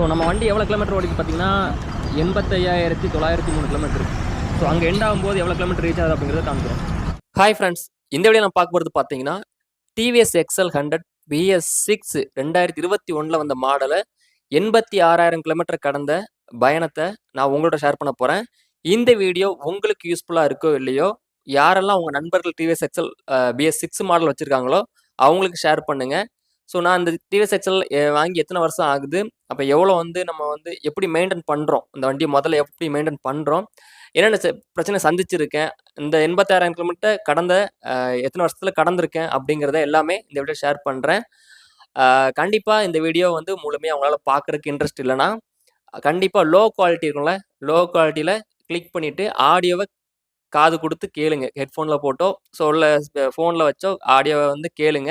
So நம்ம வண்டி எவ்வளோ கிலோமீட்டர் ஓடிக்கு பார்த்தீங்கன்னா எண்பத்தையாயிரத்தி தொள்ளாயிரத்தி மூணு கிலோமீட்டர் ஸோ அங்கே எண்ட் ஆகும்போது எவ்வளோ கிலோமீட்டர் ரீச் ஆகுது அப்படிங்கிறத காமிக்கிறோம் ஹாய் ஃப்ரெண்ட்ஸ் இந்த வீடியோ நான் பார்க்க போகிறது பார்த்தீங்கன்னா TVS XL hundred BS six ரெண்டாயிரத்தி இருபத்தி ஒன்றில் வந்த மாடலை எண்பத்தி ஆறாயிரம் கிலோமீட்டர் கடந்த பயணத்தை நான் உங்களோட ஷேர் பண்ண போகிறேன் இந்த வீடியோ உங்களுக்கு யூஸ்ஃபுல்லாக இருக்கோ இல்லையோ யாரெல்லாம் உங்கள் நண்பர்கள் TVS XL BS six model வச்சுருக்காங்களோ அவங்களுக்கு ஷேர் பண்ணுங்கள் ஸோ நான் அந்த டிவிஎஸ் எக்ஸல் வாங்கி எத்தனை வருஷம் ஆகுது? அப்போ எவ்வளோ வந்து நம்ம வந்து எப்படி மெயின்டைன் பண்ணுறோம் இந்த வண்டியை முதல்ல எப்படி மெயின்டைன் பண்ணுறோம் என்னென்ன பிரச்சனை சந்திச்சிருக்கேன்? இந்த எண்பத்தாயிரம் கிலோமீட்டர் கடந்த எத்தனை வருஷத்தில் கடந்திருக்கேன்? அப்படிங்கிறத எல்லாமே இந்த வீடியோ ஷேர் பண்ணுறேன் கண்டிப்பாக இந்த வீடியோ வந்து முழுமையாக அவங்களால பார்க்குறதுக்கு இன்ட்ரெஸ்ட் இல்லைனா கண்டிப்பாக லோ குவாலிட்டி இருக்கும்ல லோ குவாலிட்டியில் கிளிக் பண்ணிவிட்டு ஆடியோவை காது கொடுத்து கேளுங்க. ஹெட்ஃபோனில் போட்டோ ஸோ இல்லை ஃபோனில் வச்சோ ஆடியோவை வந்து கேளுங்க.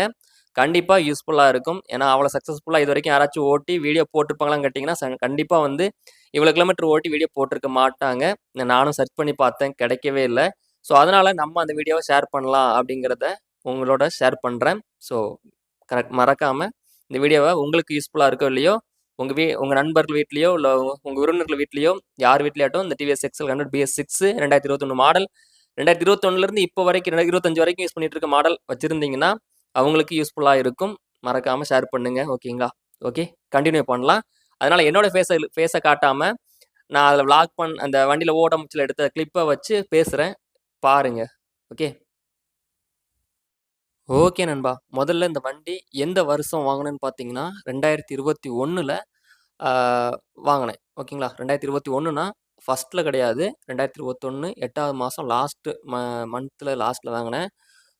கண்டிப்பாக யூஸ்ஃபுல்லாக இருக்கும். ஏன்னா அவ்வளோ சக்ஸஸ்ஃபுல்லாக இது வரைக்கும் யாராச்சும் ஓட்டி வீடியோ போட்டிருப்பாங்களான்னு கேட்டிங்கன்னா கண்டிப்பாக வந்து இவ்வளோ கிலோமீட்டர் ஓட்டி வீடியோ போட்டிருக்க மாட்டாங்க. நானும் சர்ச் பண்ணி பார்த்தேன். கிடைக்கவே இல்லை. ஸோ அதனால் நம்ம அந்த வீடியோவை ஷேர் பண்ணலாம் அப்படிங்கிறத உங்களோட ஷேர் பண்ணுறேன் ஸோ கரெக்ட் மறக்காமல் இந்த வீடியோவை உங்களுக்கு யூஸ்ஃபுல்லாக இருக்கோ இல்லையோ உங்கள் வீ உங்கள் நண்பர்கள் வீட்லேயோ இல்லை உங்கள் உறவினர்கள் வீட்லேயோ யார் வீட்லையாட்டும் இந்த TVS XL hundred BS six ரெண்டாயிரத்தி இருபத்தொன்று மாடல் ரெண்டாயிரத்தி இருபத்தொன்னுலேருந்து இப்போ வரைக்கும் ரெண்டாயிரத்தி இருபத்தஞ்சு வரைக்கும் யூஸ் பண்ணிட்டு இருக்க மாடல் வச்சுருந்தீங்கன்னா அவங்களுக்கு யூஸ்ஃபுல்லாக இருக்கும். மறக்காமல் ஷேர் பண்ணுங்கள் ஓகேங்களா ஓகே கண்டினியூ பண்ணலாம். அதனால் என்னோட ஃபேஸை ஃபேஸை காட்டாமல் நான் அதில் விளாக் பண் அந்த வண்டியில் ஓட முச்சில் எடுத்த கிளிப்பை வச்சு பேசுகிறேன் பாருங்க. ஓகே ஓகே நண்பா. முதல்ல இந்த வண்டி எந்த வருஷம் வாங்கினேன்னு பார்த்தீங்கன்னா ரெண்டாயிரத்தி இருபத்தி ஒன்றில் வாங்கினேன். ஓகேங்களா ரெண்டாயிரத்தி இருபத்தி ஒன்றுனா ஃபஸ்ட்டில் கிடையாது. ரெண்டாயிரத்தி இருபத்தொன்று எட்டாவது மாதம் லாஸ்ட்டு ம மந்த்தில் லாஸ்ட்டில் வாங்கினேன்.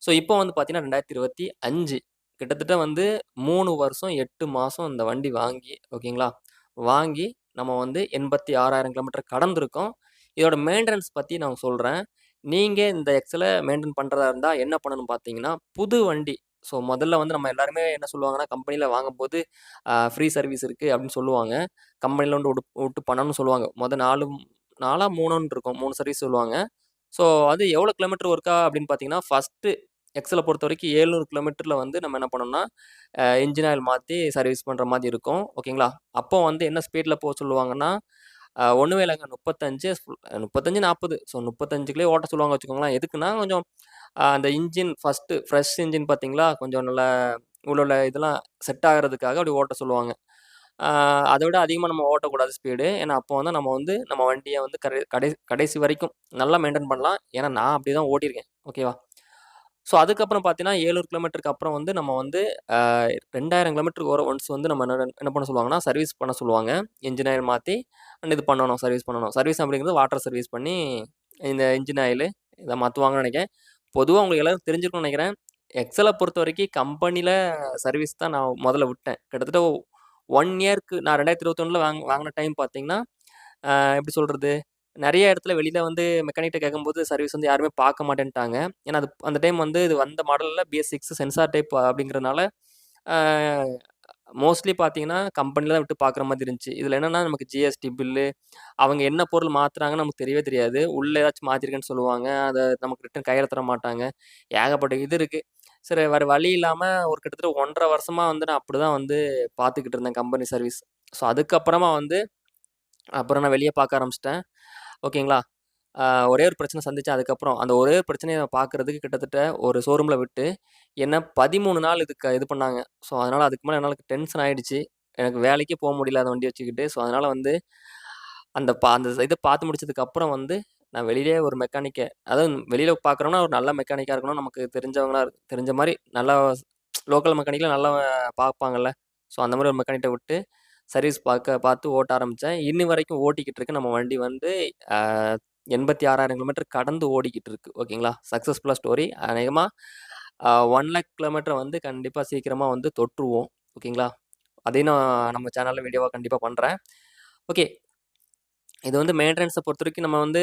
ஸோ இப்போ வந்து பார்த்தீங்கன்னா ரெண்டாயிரத்தி இருபத்தி அஞ்சு கிட்டத்தட்ட வந்து மூணு வருஷம் எட்டு மாதம் இந்த வண்டி வாங்கி ஓகேங்களா? வாங்கி நம்ம வந்து எண்பத்தி ஆறாயிரம் கிலோமீட்டர் கடந்திருக்கோம். இதோட மெயின்டெனன்ஸ் பற்றி நான் சொல்கிறேன் நீங்கள் இந்த எக்ஸலை மெயின்டைன் பண்ணுறதா இருந்தால் என்ன பண்ணணும்னு பார்த்தீங்கன்னா புது வண்டி ஸோ முதல்ல வந்து நம்ம எல்லாருமே என்ன சொல்லுவாங்கன்னா கம்பெனியில் வாங்கும்போது ஃப்ரீ சர்வீஸ் இருக்குது அப்படின்னு சொல்லுவாங்க. கம்பெனியில் வந்து விட்டு விட்டு பண்ணணும்னு சொல்லுவாங்க. மொதல் நாலு நாலா மூணுன்னு இருக்கும். மூணு சர்வீஸ் சொல்லுவாங்க. ஸோ அது எவ்வளோ கிலோமீட்டர் ஒர்க்கா அப்படின்னு பார்த்தீங்கன்னா ஃபஸ்ட்டு எக்ஸலை பொறுத்த வரைக்கும் ஏழ்நூறு கிலோமீட்டரில் வந்து நம்ம என்ன பண்ணோம்னா இன்ஜின் ஆயில் மாற்றி சர்வீஸ் பண்ணுற மாதிரி இருக்கும். ஓகேங்களா? அப்போ வந்து என்ன ஸ்பீடில் போக சொல்லுவாங்கன்னா ஒன்றுமே இல்லைங்க முப்பத்தஞ்சு முப்பத்தஞ்சு நாற்பது ஸோ முப்பத்தஞ்சுக்குள்ளே ஓட்ட சொல்லுவாங்க வச்சுக்கோங்களேன். எதுக்குன்னா கொஞ்சம் அந்த இன்ஜின் ஃபஸ்ட்டு ஃப்ரெஷ் இன்ஜின் பார்த்தீங்களா? கொஞ்சம் நல்ல உள்ள உள்ள இதெல்லாம் செட் ஆகிறதுக்காக அப்படி ஓட்ட சொல்லுவாங்க. அதை விட அதிகமாக நம்ம ஓட்டக்கூடாது ஸ்பீடு ஏன்னா அப்போ வந்து நம்ம வந்து நம்ம வண்டியை வந்து கடை கடை கடைசி வரைக்கும் நல்லா மெயின்டைன் பண்ணலாம். ஏன்னா நான் அப்படி தான் ஓட்டியிருக்கேன் ஓகேவா ஸோ அதுக்கப்புறம் பார்த்தீங்கன்னா ஏழுநூறு கிலோமீட்டருக்கு அப்புறம் வந்து நம்ம வந்து ரெண்டாயிரம் கிலோமீட்டருக்கு ஒரு ஒன்ஸ் வந்து நம்ம என்ன என்ன பண்ண சொல்லுவாங்கன்னா சர்வீஸ் பண்ண சொல்லுவாங்க. இன்ஜின் ஆயில் மாற்றி அண்ட் இது பண்ணணும் சர்வீஸ் பண்ணணும். சர்வீஸ் அப்படிங்கிறது வாட்டர் சர்வீஸ் பண்ணி இந்த இன்ஜின் ஆயில் இதை மாற்றுவாங்கன்னு நினைக்கிறேன். பொதுவாக உங்களுக்கு எல்லாரும் தெரிஞ்சிருக்கும்னு நினைக்கிறேன். எக்ஸலை பொறுத்த வரைக்கும் கம்பெனியில் சர்வீஸ் தான் நான் முதல்ல விட்டேன். கிட்டத்தட்ட ஒன் இயர்க்கு நான் ரெண்டாயிரத்தி இருபத்தொன்னில் வாங்க வாங்கின டைம் பார்த்தீங்கன்னா எப்படி சொல்கிறது நிறைய இடத்துல வெளியில் வந்து மெக்கானிக்கிட்ட கேட்கும்போது சர்வீஸ் வந்து யாருமே பார்க்க மாட்டேன்ட்டாங்க. ஏன்னா அது அந்த டைம் வந்து இது வந்த மாடலில் பிஎஸ் சிக்ஸ் சென்சார் டைப் அப்படிங்கிறதுனால மோஸ்ட்லி பார்த்தீங்கன்னா கம்பெனியில் தான் விட்டு பார்க்குற மாதிரி இருந்துச்சு. இதில் என்னென்னா நமக்கு ஜிஎஸ்டி பில்லு அவங்க என்ன பொருள் மாற்றுறாங்கன்னு நமக்கு தெரியவே தெரியாது. உள்ளே ஏதாச்சும் மாற்றிருக்கேன்னு சொல்லுவாங்க. அதை நமக்கு ரிட்டன் கையில் தர மாட்டாங்க. ஏகப்பட்ட இது இருக்குது சரி வேறு வழி இல்லாமல் ஒரு கிட்டத்தட்ட ஒன்றரை வருஷமாக வந்து நான் அப்படி தான் வந்து பார்த்துக்கிட்டு இருந்தேன் கம்பெனி சர்வீஸ். ஸோ அதுக்கப்புறமா வந்து அப்புறம் நான் வெளியே பார்க்க ஆரம்பிச்சிட்டேன். ஓகேங்களா? ஒரே ஒரு பிரச்சனை சந்தித்தேன் அதுக்கப்புறம் அந்த ஒரே ஒரு பிரச்சனையை பார்க்குறதுக்கு கிட்டத்தட்ட ஒரு ஷோரூமில் விட்டு என்ன பதிமூணு நாள் இதுக்கு இது பண்ணாங்க. ஸோ அதனால் அதுக்கு மேலே என்னால் டென்ஷன் ஆகிடுச்சு எனக்கு வேலைக்கே போக முடியல அந்த வண்டி வச்சுக்கிட்டு. ஸோ அதனால் வந்து அந்த பா அந்த இதை பார்த்து முடிச்சதுக்கப்புறம் வந்து நான் வெளியிலே ஒரு மெக்கானிக்கை அதாவது வெளியில் பார்க்குறோம்னா ஒரு நல்ல மெக்கானிக்காக இருக்கணும். நமக்கு தெரிஞ்சவங்களா இரு- தெரிஞ்ச மாதிரி நல்லா லோக்கல் மெக்கானிக்கில் நல்லா பார்ப்பாங்கல்ல. ஸோ அந்த மாதிரி ஒரு மெக்கானிக்கை விட்டு சர்வீஸ் பார்க்க பார்த்து ஓட்ட ஆரம்பித்தேன் இன்னி வரைக்கும் ஓட்டிக்கிட்டு இருக்கு. நம்ம வண்டி வந்து எண்பத்தி ஆறாயிரம் கிலோமீட்டர் கடந்து ஓடிக்கிட்டு இருக்கு. ஓகேங்களா? சக்ஸஸ்ஃபுல்லாக ஸ்டோரி அநேகமாக ஒன் லேக் கிலோமீட்டர் வந்து கண்டிப்பாக சீக்கிரமாக வந்து தொற்றுவோம். ஓகேங்களா? அதையும் நான் நம்ம சேனலில் வீடியோவாக கண்டிப்பாக பண்ணுறேன் ஓகே. இது வந்து மெயின்டெனன்ஸை பொறுத்த வரைக்கும் நம்ம வந்து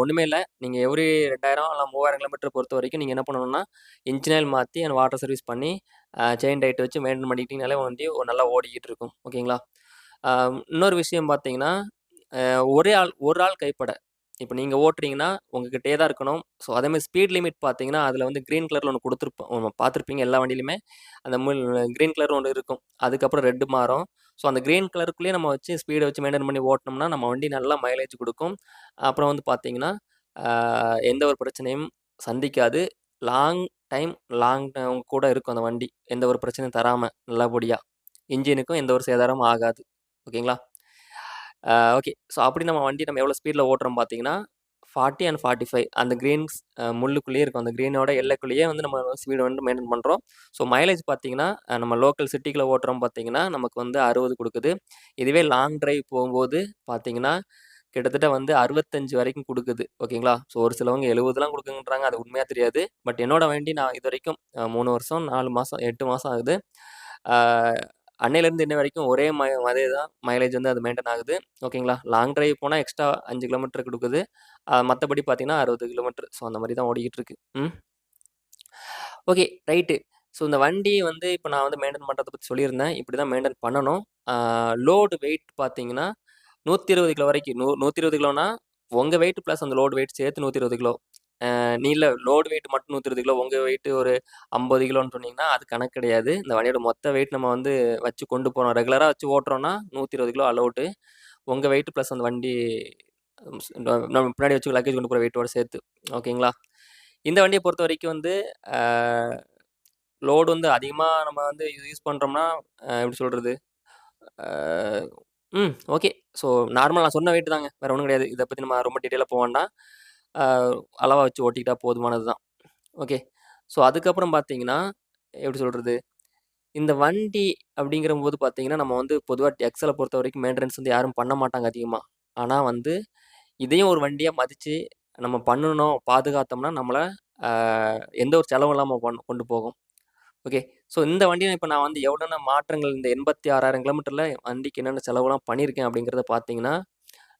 ஒன்றுமே இல்லை. நீங்கள் எவ்ரி ரெண்டாயிரம் இல்லை மூவாயிரம் கிலோமீட்டர் பொறுத்த வரைக்கும் நீங்கள் என்ன பண்ணணும்னா இன்ஜின் ஆயில் மாற்றி அந்த வாட்டர் சர்வீஸ் பண்ணி செயின் டைட் வச்சு மெயின்டைன் பண்ணிக்கிட்டீங்கனாலே வண்டி ஒரு நல்லா ஓடிக்கிட்டு இருக்கும். ஓகேங்களா? இன்னொரு விஷயம் பார்த்தீங்கன்னா ஒரே ஆள் ஒரு ஆள் கைப்பட. இப்போ நீங்கள் ஓட்டுறீங்கன்னா உங்ககிட்டே தான் இருக்கணும். ஸோ அதேமாதிரி ஸ்பீட் லிமிட் பார்த்தீங்கன்னா அதில் வந்து க்ரீன் கலரில் ஒன்று கொடுத்துருப்போம். பார்த்துருப்பீங்க எல்லா வண்டியிலுமே. அந்த க்ரீன் கலர் ஒன்று இருக்கும். அதுக்கப்புறம் ரெட்டு மாறும். ஸோ அந்த கிரீன் கலருக்குள்ளேயே நம்ம வச்சு ஸ்பீடை வச்சு மெயின்டைன் பண்ணி ஓட்டினோம்னா நம்ம வண்டி நல்லா மைலேஜ் கொடுக்கும். அப்புறம் வந்து பார்த்தீங்கன்னா எந்த ஒரு பிரச்சனையும் சந்திக்காது. லாங் டைம் லாங் கூட இருக்கும் அந்த வண்டி. எந்த ஒரு பிரச்சனையும் தராமல் நல்லபடியாக இன்ஜினுக்கும் எந்த ஒரு சேதாரமும் ஆகாது. ஓகேங்களா? ஓகே ஸோ அப்படி நம்ம வண்டி நம்ம எவ்வளோ ஸ்பீடில் ஓட்டுறோம் பார்த்தீங்கன்னா ஃபார்ட்டி அண்ட் ஃபார்ட்டி ஃபைவ் அந்த க்ரீன்ஸ் முள்ளுக்குள்ளேயே இருக்கும். அந்த க்ரீனோட எல்லைக்குள்ளேயே வந்து நம்ம ஸ்பீடு வந்து மெயின்டைன் பண்ணுறோம் ஸோ மைலேஜ் பார்த்தீங்கன்னா நம்ம லோக்கல் சிட்டிக்குள்ளே ஓட்டுறோம் பார்த்தீங்கன்னா நமக்கு வந்து அறுபது கொடுக்குது. இதுவே லாங் ட்ரைவ் போகும்போது பார்த்தீங்கன்னா கிட்டத்தட்ட வந்து அறுபத்தஞ்சு வரைக்கும் கொடுக்குது. ஓகேங்களா? ஸோ ஒரு சிலவங்க எழுபதுலாம் கொடுக்குன்றாங்க அது உண்மையாக தெரியாது. பட் என்னோட வண்டி நான் இது வரைக்கும் மூணு வருஷம் நாலு மாதம் எட்டு மாதம் ஆகுது. அன்னையிலேருந்து இன்ன வரைக்கும் ஒரே ம அதே தான் மைலேஜ் வந்து அது மெயின்டைன் ஆகுது. ஓகேங்களா? லாங் டிரைவ் போனால் எக்ஸ்ட்ரா அஞ்சு கிலோமீட்டர் கொடுக்குது. மற்றபடி பார்த்தீங்கன்னா அறுபது கிலோமீட்டர் ஸோ அந்த மாதிரி தான் ஓடிக்கிட்டு இருக்கு ம்? ஓகே ரைட்டு ஸோ இந்த வண்டி வந்து இப்போ நான் வந்து மெயின்டைன் பண்ணுறதை பற்றி சொல்லியிருந்தேன். இப்படி தான் மெயின்டைன் பண்ணணும் லோடு வெயிட் பார்த்தீங்கன்னா நூற்றி இருபது கிலோ வரைக்கும். நூ நூற்றி இருபது கிலோனா உங்கள் வெயிட் ப்ளஸ் அந்த லோடு வெயிட் சேர்த்து நூற்றி இருபது கிலோ. நீ இல்லை லோடு வெயிட் மட்டும் நூற்றி இருபது கிலோ உங்கள் வெயிட்டு ஒரு ஐம்பது கிலோன்னு சொன்னீங்கன்னா அது கணக்கு கிடையாது. இந்த வண்டியோட மொத்த வெயிட் நம்ம வந்து வச்சு கொண்டு போகிறோம் ரெகுலராக வச்சு ஓட்டுறோன்னா நூற்றி இருபது கிலோ அலவுட்டு உங்கள் வெயிட் ப்ளஸ் அந்த வண்டி நம்ம நம்ம பின்னாடி வச்சு லக்கேஜ் கொண்டு போகிற வெயிட்டோட சேர்த்து. ஓகேங்களா இந்த வண்டியை பொறுத்த வரைக்கும் வந்து லோடு வந்து அதிகமாக நம்ம வந்து யூஸ் பண்ணுறோம்னா எப்படி சொல்கிறது ம் ஓகே ஸோ நார்மல் நான் சொன்ன வெயிட் தாங்க. வேறு ஒன்றும் கிடையாது. இதை பற்றி நம்ம ரொம்ப டீட்டெயிலாக போக வேண்டாம். அளவாக வச்சு ஓட்டிக்கிட்டா போதுமானது தான் ஓகே. ஸோ அதுக்கப்புறம் பார்த்தீங்கன்னா எப்படி சொல்கிறது இந்த வண்டி அப்படிங்கிற போது பார்த்தீங்கன்னா நம்ம வந்து பொதுவாக எக்ஸலை பொறுத்த வரைக்கும் மெயின்டெனன்ஸ் வந்து யாரும் பண்ண மாட்டாங்க அதிகமாக ஆனால் வந்து இதையும் ஒரு வண்டியாக மதித்து நம்ம பண்ணணும் பாதுகாத்தோம்னா நம்மளை எந்த ஒரு செலவும் இல்லாமல் கொண்டு கொண்டு போகும். ஓகே. ஸோ இந்த வண்டியை இப்போ நான் வந்து எவ்வளோன மாற்றங்கள் இந்த எண்பத்தி ஆறாயிரம் கிலோமீட்டரில் வண்டிக்கு என்னென்ன செலவுலாம் பண்ணியிருக்கேன் அப்படிங்கிறத பார்த்தீங்கன்னா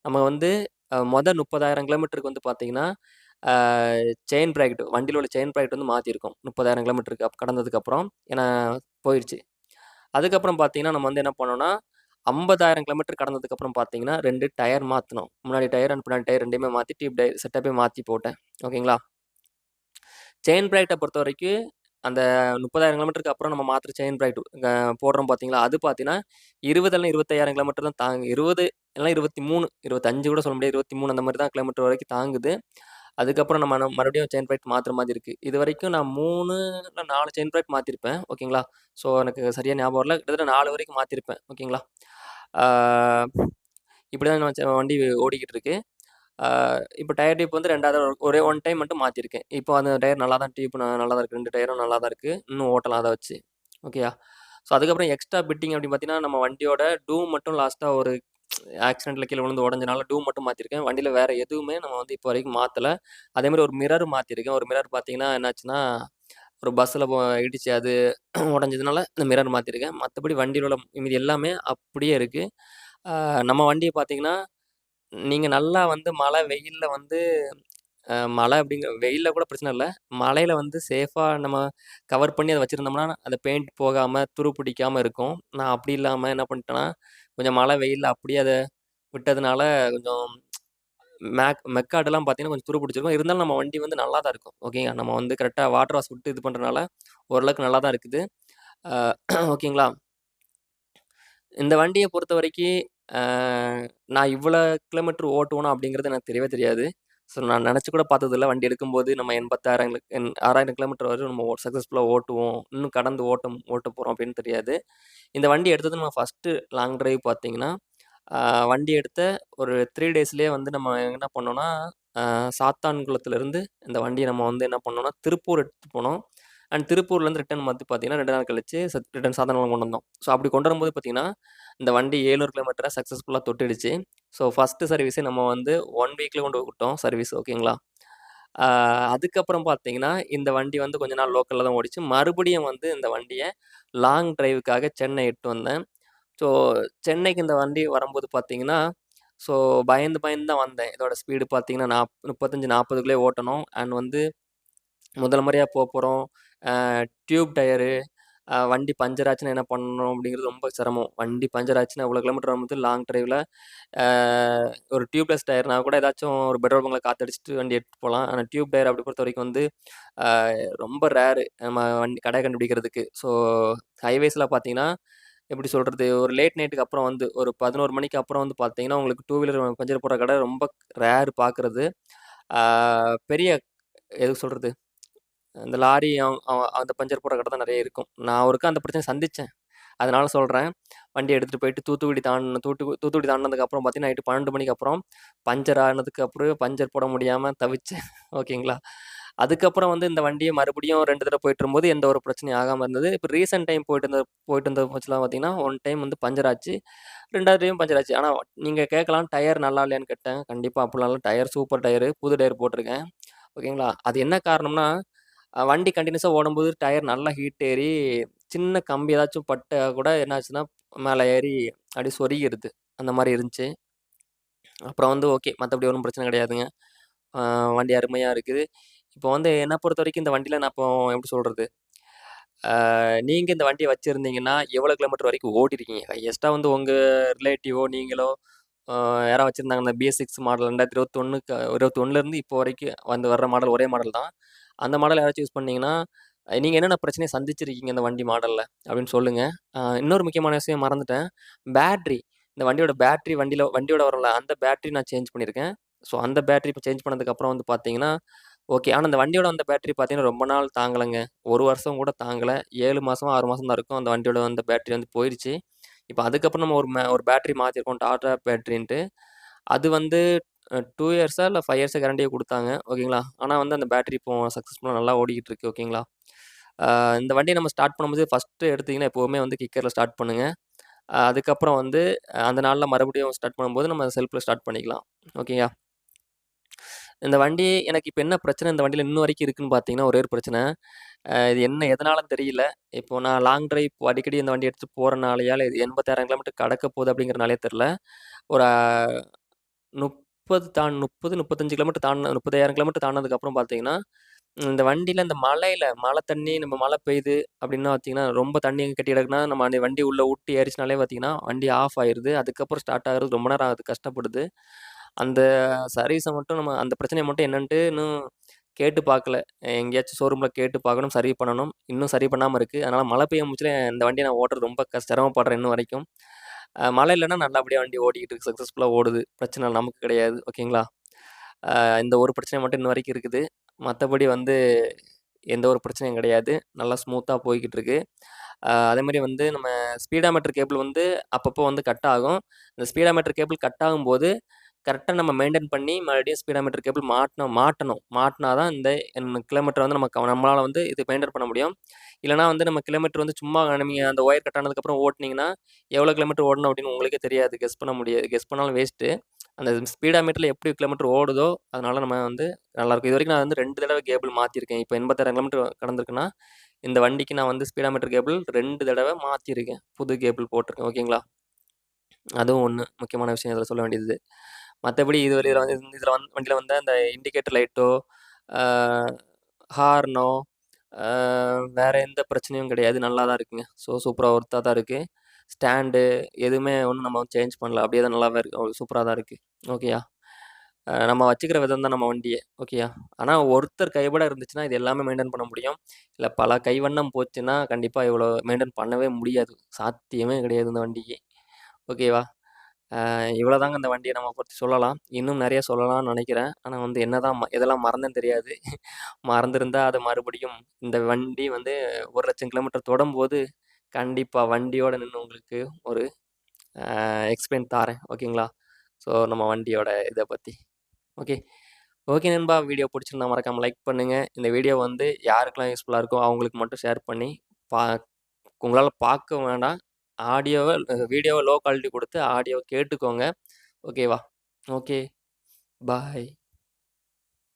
நம்ம வந்து மொதல் முப்பதாயிரம் கிலோமீட்டருக்கு வந்து பார்த்தீங்கன்னா செயின் ப்ராக்கெட் வண்டியில் உள்ள செயின் ப்ராக்கெட் வந்து மாற்றிருக்கோம் முப்பதாயிரம் கிலோமீட்டருக்கு அப் கடந்ததுக்கப்புறம். ஏன்னா போயிடுச்சு அதுக்கப்புறம் பார்த்தீங்கன்னா நம்ம வந்து என்ன பண்ணோம்னா ஐம்பதாயிரம் கிலோமீட்டர் கடந்ததுக்கப்புறம் பார்த்தீங்கன்னா ரெண்டு டயர் மாற்றணும் முன்னாடி டயர் அண்ட் பின்னாடி டயர் ரெண்டையுமே மாற்றி டியூப் டயர் செட்டப்பே மாற்றி போட்டேன். ஓகேங்களா? செயின் ப்ராக்கெட்டை பொறுத்த வரைக்கும் அந்த முப்பதாயிரம் கிலோமீட்டருக்கு அப்புறம் நம்ம மாத்திர செயின் பிரைட் போடுறோம் பார்த்தீங்களா அது பார்த்தீங்கன்னா இருபது இல்லை இருபத்தாயிரம் கிலோமீட்டர் தான் தாங்கு இருபது எல்லாம் இருபத்தி மூணு இருபத்தஞ்சு கூட சொல்ல முடியாது இருபத்தி மூணு அந்த மாதிரி தான் கிலோமீட்டர் வரைக்கும் தாங்குது. அதுக்கப்புறம் நம்ம மறுபடியும் செயின் பிரைட் மாற்றுற மாதிரி இருக்குது இது வரைக்கும் நான் மூணு இல்லை நாலு செயின் பிரைட் மாற்றிருப்பேன் ஓகேங்களா? ஸோ எனக்கு சரியாக ஞாபகம் இல்லை கிட்டத்தட்ட நாலு வரைக்கும் மாற்றிருப்பேன் ஓகேங்களா? இப்படி தான் வண்டி ஓடிக்கிட்டு இருக்கு. இப்போ டயர் டியூப் வந்து ரெண்டாவது ஒரே ஒன் டைம் மட்டும் மாற்றிருக்கேன் இப்போ அந்த டயர் நல்லா தான் டியூப் நல்லா தான் இருக்குது ரெண்டு டயரும் நல்லா தான் இருக்குது இன்னும் ஓட்டலாம் அதை வச்சு. ஓகேயா ஸோ அதுக்கப்புறம் எக்ஸ்ட்ரா பிட்டிங் அப்படின்னு பார்த்தீங்கன்னா நம்ம வண்டியோட டூ மட்டும் லாஸ்ட்டாக ஒரு ஆக்சிடென்ட்டில் கீழே விழுந்து உடஞ்சனால டூ மட்டும் மாற்றிருக்கேன் வண்டியில் வேறு எதுவுமே நம்ம வந்து இப்போ வரைக்கும் மாற்றலை அதேமாதிரி ஒரு மிரர் மாற்றிருக்கேன் ஒரு மிரர் பார்த்தீங்கன்னா என்னாச்சுன்னா ஒரு பஸ்ஸில் இடிச்சு அது உடஞ்சதுனால இந்த மிரர் மாற்றிருக்கேன் மற்றபடி வண்டியில் உள்ள மீதி எல்லாமே அப்படியே இருக்குது நம்ம வண்டியை பார்த்தீங்கன்னா நீங்கள் நல்லா வந்து மழை வெயிலில் வந்து மழை அப்படிங்கிற வெயிலில் கூட பிரச்சனை இல்லை. மழையில் வந்து சேஃபாக நம்ம கவர் பண்ணி அதை வச்சுருந்தோம்னா அந்த பெயிண்ட் போகாமல் துரு பிடிக்காமல் இருக்கும். நான் அப்படி இல்லாமல் என்ன பண்ணிட்டேன்னா கொஞ்சம் மழை வெயிலில் அப்படியே அதை விட்டதுனால கொஞ்சம் மேக் மெக்காடெல்லாம் பார்த்தீங்கன்னா கொஞ்சம் துரு பிடிச்சிருக்கும். இருந்தாலும் நம்ம வண்டி வந்து நல்லா தான் இருக்கும். ஓகேங்க நம்ம வந்து கரெக்டாக வாட்டர் வாஷ் விட்டு இது பண்ணுறதுனால ஓரளவுக்கு நல்லா தான் இருக்குது. ஓகேங்களா? இந்த வண்டியை பொறுத்த நான் இவ்வளோ கிலோமீட்டர் ஓட்டுவேணும் அப்படிங்கிறது எனக்கு தெரியவே தெரியாது. ஸோ நான் நினச்சி கூட பார்த்ததில்ல. வண்டி எடுக்கும்போது நம்ம எண்பத்தாயிரம் கிலோ- எண் ஆறாயிரம் கிலோமீட்டர் வரைக்கும் நம்ம சக்ஸஸ்ஃபுல்லாக ஓட்டுவோம். இன்னும் கடந்து ஓட்டம் ஓட்ட போகிறோம் அப்படின்னு தெரியாது. இந்த வண்டி எடுத்தது நம்ம ஃபஸ்ட்டு லாங் டிரைவ் பார்த்தீங்கன்னா வண்டி எடுத்த ஒரு த்ரீ டேஸ்லேயே வந்து நம்ம என்ன பண்ணோம்னா சாத்தான்குளத்துலேருந்து இந்த வண்டியை நம்ம வந்து என்ன பண்ணோம்னா திருப்பூர் எடுத்துகிட்டு போனோம். அண்ட் திருப்பூர்லேருந்து ரிட்டர்ன் வந்து பார்த்தீங்கன்னா ரெண்டு நாள் கழிச்சு ரிட்டர்ன் சாதாரணமாக கொண்டு வந்தோம். ஸோ அப்படி கொண்டு வரும்போது பார்த்தீங்கன்னா இந்த வண்டி ஏழ்நூறு கிலோமீட்டரை சக்ஸஸ்ஃபுல்லாக தொட்டுடுச்சு. ஸோ ஃபஸ்ட்டு சர்வீஸே நம்ம வந்து ஒன் வீக்கில் கொண்டு விட்டோம் சர்வீஸ் ஓகேங்களா அதுக்கப்புறம் பார்த்தீங்கன்னா இந்த வண்டி வந்து கொஞ்ச நாள் லோக்கலில் தான் ஓடிச்சு. மறுபடியும் வந்து இந்த வண்டியை லாங் டிரைவுக்காக சென்னை எட்டு வந்தேன். ஸோ சென்னைக்கு இந்த வண்டி வரும்போது பார்த்தீங்கன்னா ஸோ பயந்து பயந்து தான் வந்தேன். இதோட ஸ்பீடு பார்த்தீங்கன்னா நாப் முப்பத்தஞ்சு நாற்பதுக்குள்ளே ஓட்டணும். அண்ட் வந்து முதல் முறையாக போக போகிறோம் டியூப் டயரு வண்டி பஞ்சர் ஆச்சுன்னா என்ன பண்ணணும் அப்படிங்கிறது ரொம்ப சிரமம். வண்டி பஞ்சர் ஆச்சுன்னா இவ்வளோ கிலோமீட்டர் வரும்போது லாங் டிரைவில் ஒரு டியூப்லெஸ் டயர்னா கூட ஏதாச்சும் ஒரு பெட்ரோல் பங்கில் காற்றடிச்சிட்டு வண்டி எடுத்துட்டு போகலாம். ஆனால் டியூப் டயர் அப்படி பொறுத்த வரைக்கும் வந்து ரொம்ப ரேரு நம்ம வண்டி கடை கண்டுபிடிக்கிறதுக்கு. ஸோ ஹைவேஸில் பார்த்தீங்கன்னா எப்படி சொல்கிறது ஒரு லேட் நைட்டுக்கு அப்புறம் வந்து ஒரு பதினோரு மணிக்கு அப்புறம் வந்து பார்த்தீங்கன்னா உங்களுக்கு டூ வீலர் பஞ்சர் போடுற கடை ரொம்ப ரேர் பார்க்குறது. பெரிய எதுக்கு சொல்கிறது இந்த லாரி அவ- அந்த பஞ்சர் போடுற கடை தான் நிறைய இருக்கும். நான் ஒருக்கா அந்த பிரச்சனை சந்தித்தேன் அதனால் சொல்கிறேன் வண்டி எடுத்துகிட்டு போயிட்டு தூத்துக்குடி தாண்டின தூத்து தூத்துக்குடி தாண்டினதுக்கப்புறம் பார்த்தீங்கன்னா நைட்டு பன்னெண்டு மணிக்கு அப்புறம் பஞ்சர் ஆனதுக்கு அப்புறம் பஞ்சர் போட முடியாமல் தவிச்சேன். ஓகேங்களா? அதுக்கப்புறம் வந்து இந்த வண்டியை மறுபடியும் ரெண்டு தடவை போயிட்டு இருக்கும்போது எந்த ஒரு பிரச்சனையும் ஆகாமல் இருந்தது. இப்போ ரீசெண்ட் டைம் போயிட்டு இருந்த போயிட்டு இருந்த பட்சம்லாம் பார்த்தீங்கன்னா ஒன் டைம் வந்து பஞ்சர் ஆச்சு. ரெண்டாவது டைம் பஞ்சர் ஆச்சு. ஆனால் நீங்கள் கேட்கலாம் டயர் நல்லா இல்லையான்னு கேட்டேன். கண்டிப்பாக அப்படிலாம் டயர் சூப்பர் டயரு புது டயர் போட்டிருக்கேன். ஓகேங்களா? அது என்ன காரணம்னா வண்டி கண்டினியூஸாக ஓடும்போது டயர் நல்லா ஹீட் ஏறி சின்ன கம்பி ஏதாச்சும் பட்ட கூட என்னாச்சுன்னா மேலே ஏறி அப்படியே சொருகிடுது அந்த மாதிரி இருந்துச்சு. அப்புறம் வந்து ஓகே மற்றபடி ஒன்றும் பிரச்சனை கிடையாதுங்க. வண்டி அருமையாக இருக்குது. இப்போ வந்து என்னை பொறுத்த வரைக்கும் இந்த வண்டியில் நான் இப்போ எப்படி சொல்கிறது நீங்கள் இந்த வண்டியை வச்சுருந்தீங்கன்னா எவ்வளோ கிலோமீட்டர் வரைக்கும் ஓட்டிருக்கீங்க ஹையஸ்ட்டாக வந்து உங்கள் ரிலேட்டிவோ நீங்களோ யாராவது வச்சுருந்தாங்க அந்த பிஎஸ் சிக்ஸ் மாடல் ரெண்டாயிரத்தி இருபத்தொன்னுக்கு இருபத்தொன்னுலேருந்து இப்போ வரைக்கும் வந்து வர்ற மாடல் ஒரே மாடல் தான். அந்த மாடல் யாராச்சும் யூஸ் பண்ணிங்கன்னா நீங்கள் என்னென்ன பிரச்சனையை சந்திச்சிருக்கீங்க இந்த வண்டி மாடலில்? அப்படின்னு சொல்லுங்கள் இன்னொரு முக்கியமான விஷயம் மறந்துட்டேன். பேட்ரி இந்த வண்டியோட பேட்ரி வண்டியில் வண்டியோட வரல. அந்த பேட்ரி நான் சேஞ்ச் பண்ணியிருக்கேன். ஸோ அந்த பேட்ரி இப்போ சேஞ்ச் பண்ணதுக்கப்புறம் வந்து பார்த்தீங்கன்னா ஓகே. ஆனால் அந்த வண்டியோட அந்த பேட்டரி பார்த்தீங்கன்னா ரொம்ப நாள் தாங்கலைங்க. ஒரு வருஷம் கூட தாங்கலை. ஏழு மாதம் ஆறு மாதம் தான் இருக்கும். அந்த வண்டியோட அந்த பேட்டரி வந்து போயிடுச்சு இப்போ அதுக்கப்புறம் நம்ம ஒரு மே ஒரு பேட்டரி மாற்றிருக்கோம் டாட்டா பேட்டரின்ட்டு. அது வந்து டூ இயர்ஸா இல்லை ஃபைவ் இயர்ஸாக கேரண்டியே கொடுத்தாங்க ஓகேங்களா? ஆனால் வந்து அந்த பேட்டரி இப்போ சக்ஸஸ்ஃபுல்லாக நல்லா ஓடிக்கிட்டு இருக்கு ஓகேங்களா இந்த வண்டியை நம்ம ஸ்டார்ட் பண்ணும்போது ஃபஸ்ட்டு எடுத்திங்கன்னா எப்போவுமே வந்து கிக்கரில் ஸ்டார்ட் பண்ணுங்கள் அதுக்கப்புறம் வந்து அந்த நாளில் மறுபடியும் ஸ்டார்ட் பண்ணும்போது நம்ம செல்ஃபில் ஸ்டார்ட் பண்ணிக்கலாம் ஓகேங்களா? இந்த வண்டி எனக்கு இப்போ என்ன பிரச்சனை இந்த வண்டியில் இன்னும் வரைக்கும் இருக்குதுன்னு பார்த்தீங்கன்னா ஒரே ஒரு பிரச்சனை. இது என்ன எதனாலும் தெரியல. இப்போ நான் லாங் டிரைவ் அடிக்கடி இந்த வண்டி எடுத்து போகிறனாலையால் இது எண்பத்தாயிரம் கிலோமீட்டர் கடக்க போகுது அப்படிங்கிறனாலே தெரில ஒரு நுப் முப்பது தான் முப்பது முப்பத்தஞ்சு கிலோமீட்டர் தாண்ட முப்பதாயிரம் கிலோமீட்டர் தாண்டினதுக்கப்புறம் பார்த்தீங்கன்னா இந்த வண்டியில் இந்த மலையில் மழை தண்ணி நம்ம மழை பெய்யுது அப்படின்னா பார்த்தீங்கன்னா ரொம்ப தண்ணி எங்கே கட்டி கிடக்குன்னா நம்ம அந்த வண்டி உள்ளே ஊட்டி ஏறிச்சினாலே பார்த்தீங்கன்னா வண்டி ஆஃப் ஆயிடுது அதுக்கப்புறம் ஸ்டார்ட் ஆகுறது ரொம்ப நேரம் ஆகுது கஷ்டப்படுது. அந்த சர்வீஸை மட்டும் நம்ம அந்த பிரச்சனையை மட்டும் என்னன்ட்டு இன்னும் கேட்டு பார்க்கல எங்கேயாச்சும் ஷோரூமில் கேட்டு பார்க்கணும் சரி பண்ணணும். இன்னும் சரி பண்ணாமல் இருக்குது அதனால் மழை பெய்ய முடிச்சுல இந்த வண்டியை நான் ஓட்டுறது ரொம்ப கஷ்ட சிரமப்படுறேன் இன்னும் வரைக்கும். மழை இல்லைன்னா நல்லபடியாக வண்டி ஓடிக்கிட்டு இருக்கு சக்ஸஸ்ஃபுல்லாக ஓடுது. பிரச்சனை நமக்கு கிடையாது ஓகேங்களா? இந்த ஒரு பிரச்சனை மட்டும் இன்ன வரைக்கும் இருக்குது. மற்றபடி வந்து எந்த ஒரு பிரச்சனையும் கிடையாது. நல்லா ஸ்மூத்தாக போய்கிட்டு இருக்கு. அதே மாதிரி வந்து நம்ம ஸ்பீடாமீட்டர் கேபிள் வந்து அப்பப்போ வந்து கட் ஆகும். இந்த ஸ்பீடாமீட்டர் கேபிள் கட் ஆகும்போது கரெக்டாக நம்ம மெயின்டைன் பண்ணி மறுபடியும் ஸ்பீடாமீட்டர் கேபிள் மாட்டணும் மாட்டணும். மாட்டினா தான் இந்த கிலோமீட்டர் வந்து நம்ம நம்மளால் வந்து இது மெயின்டைன் பண்ண முடியும். இல்லைனா வந்து நம்ம கிலோமீட்டர் வந்து சும்மா நீங்கள் அந்த ஒயர் கட் ஆனதுக்கப்புறம் ஓட்டினீங்கன்னா எவ்வளோ கிலோமீட்டர் ஓடணும் அப்படின்னு உங்களுக்கே தெரியாது. கெஸ் பண்ண முடியாது. கெஸ் பண்ணாலும் வேஸ்ட்டு. அந்த ஸ்பீடாமீட்டரில் எப்படி கிலோமீட்டர் ஓடுதோ அதனால் நம்ம வந்து நல்லாயிருக்கும் இது வரைக்கும் நான் வந்து ரெண்டு தடவை கேபிள் மாற்றிருக்கேன் இப்போ எண்பத்தாயிரம் கிலோமீட்டர் கடந்திருக்குன்னா இந்த வண்டிக்கு நான் வந்து ஸ்பீடாமீட்டர் கேபிள் ரெண்டு தடவை மாற்றிருக்கேன் புது கேபிள் போட்டிருக்கேன். ஓகேங்களா? அதுவும் ஒன்று முக்கியமான விஷயம் இதில் சொல்ல வேண்டியது. மற்றபடி இது இதில் வந்து இதில் வந்து வண்டியில் வந்து அந்த இண்டிகேட்டர் லைட்டோ ஹார்னோ வேறு எந்த பிரச்சனையும் கிடையாது. நல்லா தான் இருக்குங்க. ஸோ சூப்பராக ஒர்த்தாக தான் இருக்குது ஸ்டாண்டு எதுவுமே ஒன்றும் நம்ம சேஞ்ச் பண்ணல. அப்படியே தான் நல்லாவே இருக்குது சூப்பராக தான் இருக்குது ஓகேயா நம்ம வச்சுக்கிற விதம் தான் நம்ம வண்டியை. ஓகேயா ஆனால் ஒருத்தர் கைபட இருந்துச்சுன்னா இது எல்லாமே மெயின்டைன் பண்ண முடியும். இல்லை பல கைவண்ணம் போச்சுன்னா கண்டிப்பாக இவ்வளோ மெயின்டைன் பண்ணவே முடியாது. சாத்தியமே கிடையாது இந்த வண்டிக்கு. ஓகேவா இவ்வளோதாங்க இந்த வண்டியை நம்ம பற்றி சொல்லலாம். இன்னும் நிறைய சொல்லலாம்னு நினைக்கிறேன். ஆனால் வந்து என்ன தான் இதெல்லாம் மறந்தேன்னு தெரியாது. மறந்துருந்தால் அது மறுபடியும் இந்த வண்டி வந்து ஒரு லட்சம் கிலோமீட்டர் தொடும்போது கண்டிப்பாக வண்டியோடு நின்று உங்களுக்கு ஒரு எக்ஸ்பிளைன் தாரேன் ஓகேங்களா? ஸோ நம்ம வண்டியோட இதை பற்றி ஓகே. ஓகே நண்பா வீடியோ பிடிச்சிருந்தா மறக்காமல் லைக் பண்ணுங்கள் இந்த வீடியோ வந்து யாருக்கெல்லாம் யூஸ்ஃபுல்லாக இருக்கோ அவங்களுக்கு மட்டும் ஷேர் பண்ணி பா உங்களால் பார்க்க வேண்டாம் ஆடியோவை வீடியோவை லோ குவாலிட்டி கொடுத்து ஆடியோவை கேட்டுக்கோங்க. ஓகேவா ஓகே பாய்